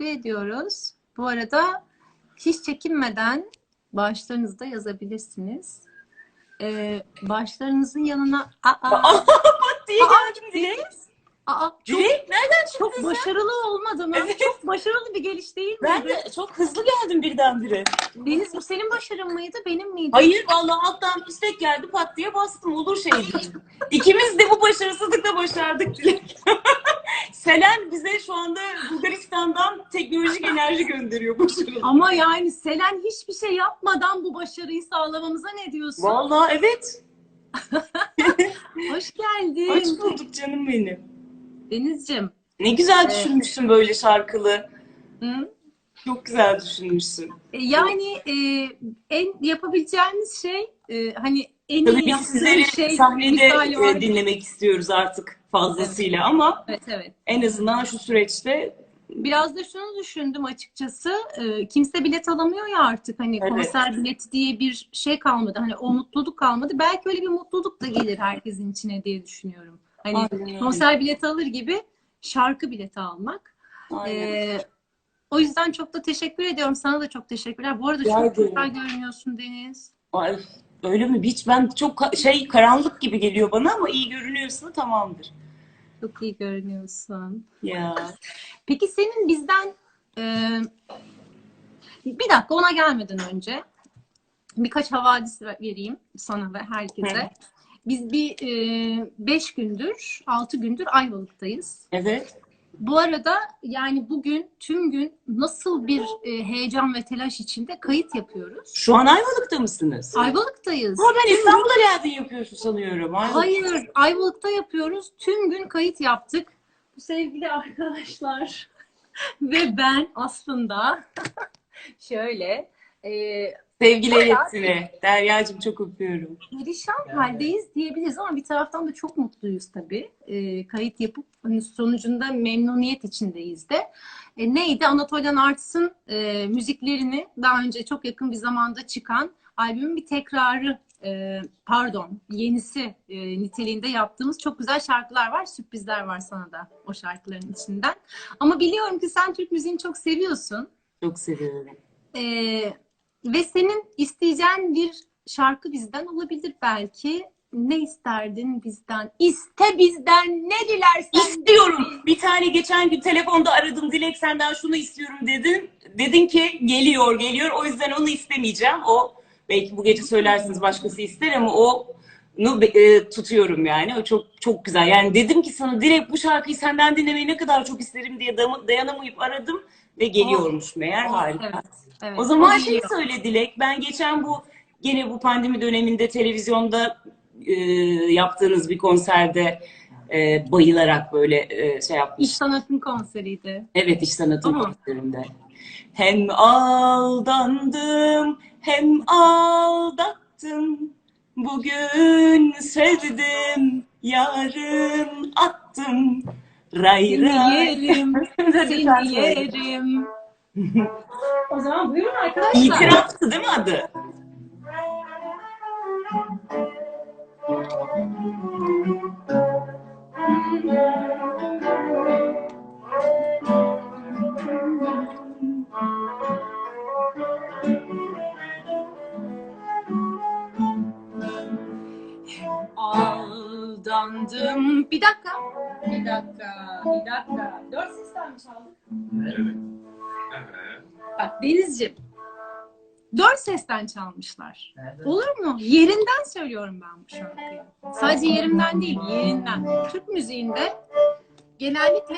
ediyoruz. Bu arada hiç çekinmeden başlarınızı da yazabilirsiniz. Ee, başlarınızın yanına aa, diye geldim Dilek. aa, çok, Dilek nereden çıktın çok sen? başarılı olmadı mı? Evet. Çok başarılı bir geliş değil mi? Ben de çok hızlı geldim birdenbire. Deniz bu senin başarın mıydı, benim miydi? Hayır vallahi alttan pistek geldi pat diye bastım olur şey değil. İkimiz de bu başarısızlıkla başardık Dilek. Selen bize şu anda Bulgaristan'dan teknolojik enerji gönderiyor başarılı. Ama yani Selen hiçbir şey yapmadan bu başarıyı sağlamamıza ne diyorsun? Vallahi evet. Hoş geldin. Hoş bulduk canım benim. Denizciğim. Ne güzel Evet. düşünmüşsün böyle şarkılı. Hı? Çok güzel düşünmüşsün. E, Yani e, en yapabileceğiniz şey e, hani en Tabii iyi biz sizleri şey sahnede e, dinlemek istiyoruz artık fazlasıyla ama Evet evet. en azından şu süreçte Biraz da şunu düşündüm açıkçası. E, kimse bilet alamıyor ya artık. Hani Evet. konser bileti diye bir şey kalmadı. Hani o mutluluk kalmadı. Belki öyle bir mutluluk da gelir herkesin içine diye düşünüyorum. Hani Aynen konser bileti alır gibi şarkı bileti almak. Aynen. E, o yüzden çok da teşekkür ediyorum. Sana da çok teşekkürler. Bu arada çok güzel görünüyorsun Deniz. Ay, öyle mi? Hiç ben çok şey karanlık gibi geliyor bana ama iyi görünüyorsa tamamdır. Çok iyi görünüyorsun. Ya. Peki senin bizden e, bir dakika ona gelmeden önce birkaç havadis ver- vereyim sana ve herkese. Hı. Biz bir e, beş gündür, altı gündür Ayvalık'tayız. Evet. Bu arada yani bugün tüm gün nasıl bir e, heyecan ve telaş içinde kayıt yapıyoruz. Şu an Ayvalık'ta mısınız? Ayvalık'tayız. Ama ben İstanbul'a geldin yapıyorsun sanıyorum. Ayvalık. Hayır, Ayvalık'ta yapıyoruz. Tüm gün kayıt yaptık. Bu sevgili arkadaşlar ve ben aslında şöyle e, Sevgiler hepsine. Derya'cığım çok öpüyorum. perişan haldeyiz diyebiliriz ama bir taraftan da çok mutluyuz tabii. E, kayıt yapıp hani sonucunda memnuniyet içindeyiz de. E, neydi? Anatolian Arts'ın e, müziklerini daha önce çok yakın bir zamanda çıkan albümün bir tekrarı e, pardon yenisi e, niteliğinde yaptığımız çok güzel şarkılar var. Sürprizler var sana da o şarkıların içinden. Ama biliyorum ki sen Türk müziğini çok seviyorsun. Çok seviyorum. E, ve senin isteyeceğin bir şarkı bizden olabilir belki. Ne isterdin bizden? İste bizden ne dilersen. İstiyorum. Bir tane geçen gün telefonda aradım. Dilek senden şunu istiyorum dedin. Dedin ki geliyor geliyor. O yüzden onu istemeyeceğim. O belki bu gece söylersiniz başkası ister ama o nu e, tutuyorum yani. O çok çok güzel. Yani dedim ki sana Dilek bu şarkıyı senden dinlemeyi ne kadar çok isterim diye dayanamayıp aradım ve geliyormuş meğer harika. Evet, evet. O zaman şey söyle Dilek. Ben geçen bu gene bu pandemi döneminde televizyonda e, yaptığınız bir konserde e, bayılarak böyle e, şey yapmış. İş sanatın konseriydi. Evet iş sanatım Tamam. konserinde. Hem aldandım hem aldattım. Bugün sevdim yarın attım. Ray Seni ray. yerim, seni yerim. o zaman buyurun arkadaşlar. İtiraftı değil mi adı? Aldandım. Bir dakika. Bir dakika. Bir dakika. Dört sesten mi çaldık? Evet. Bak Denizciğim. Dört sesten çalmışlar. Olur mu? Yerinden söylüyorum ben bu şarkıyı. Sadece yerimden değil, yerinden. Türk müziğinde genellikle